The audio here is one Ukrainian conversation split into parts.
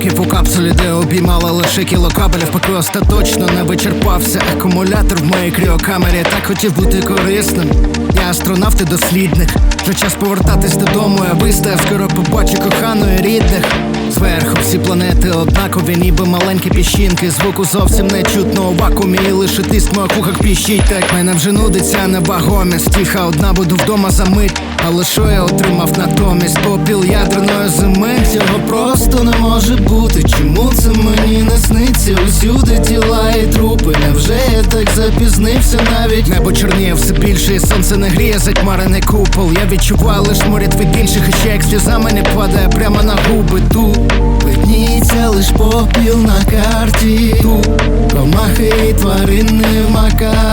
років у капсулі, де обіймала лише кіло кабелів, поки остаточно не вичерпався акумулятор в моїй кріокамері. Так хотів бути корисним. Я астронавт і дослідник. Вже час повертатись додому, я вистав, скоро побачу коханої рідних. Зверху всі планети однакові, ніби маленькі піщинки. Звуку зовсім не чутно у вакуумі, і лише тиск моїх вухах піщить. Так мене вже нудиться невагомість. Тиха одна буду вдома за мить. Але що я отримав натомість? Попіл ядерної зими. Цього просто не може бути. Чому це мені не сниться? Усюди тіла і трупи. Невже я так запізнився навіть? Небо чорніє все більше, і сонце не гріє затьмарений купол. Я відчуваю лиш моряд від інших, і ще як сльоза мені падає прямо на губи. Тут видніється лиш попіл на карті. Тут комахи і тварини в макабрі.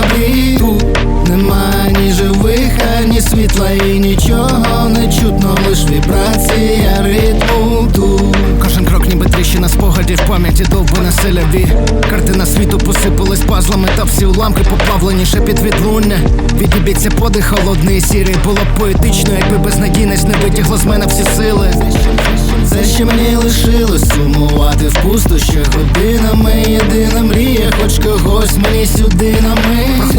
І нічого не чутно, лиш вібрація ритму. Тут кожен крок, ніби тріщина спогадів пам'яті довбане селяві. Картина світу посипалась пазлами, та всі уламки поплавлені ще під відлуння. Відіб'ється подих холодний сірий. Було б поетично, якби безнадійність не витягло з мене всі сили. Все, що мені лишилось сумувати в пустощах годинами. Єдина мрія, хоч когось мені сюди нами.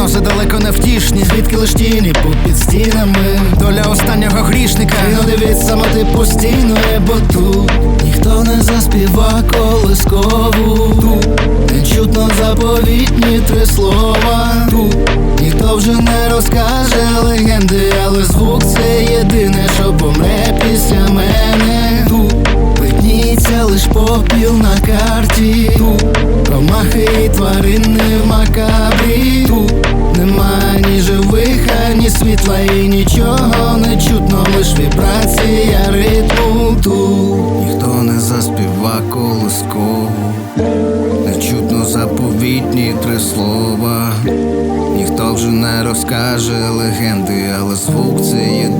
Прогнози далеко не втішні, звідки лиш тіні попід стінами. Доля останнього грішника. Ну дивіться, самоти постійно є, бо тут ніхто не заспіва колискову. Тут не чутно заповітні три слова. Тут ніхто вже не розкаже легенди, але звук це єдине, що помре після мене. Тут видніється лиш попіл на карті. Світла, і нічого не чутно, лиш вібрація ритму. Тут ніхто не заспіва колоскову, Не чутно заповітні три слова. Ніхто вже не розкаже легенди, але звук це єдине,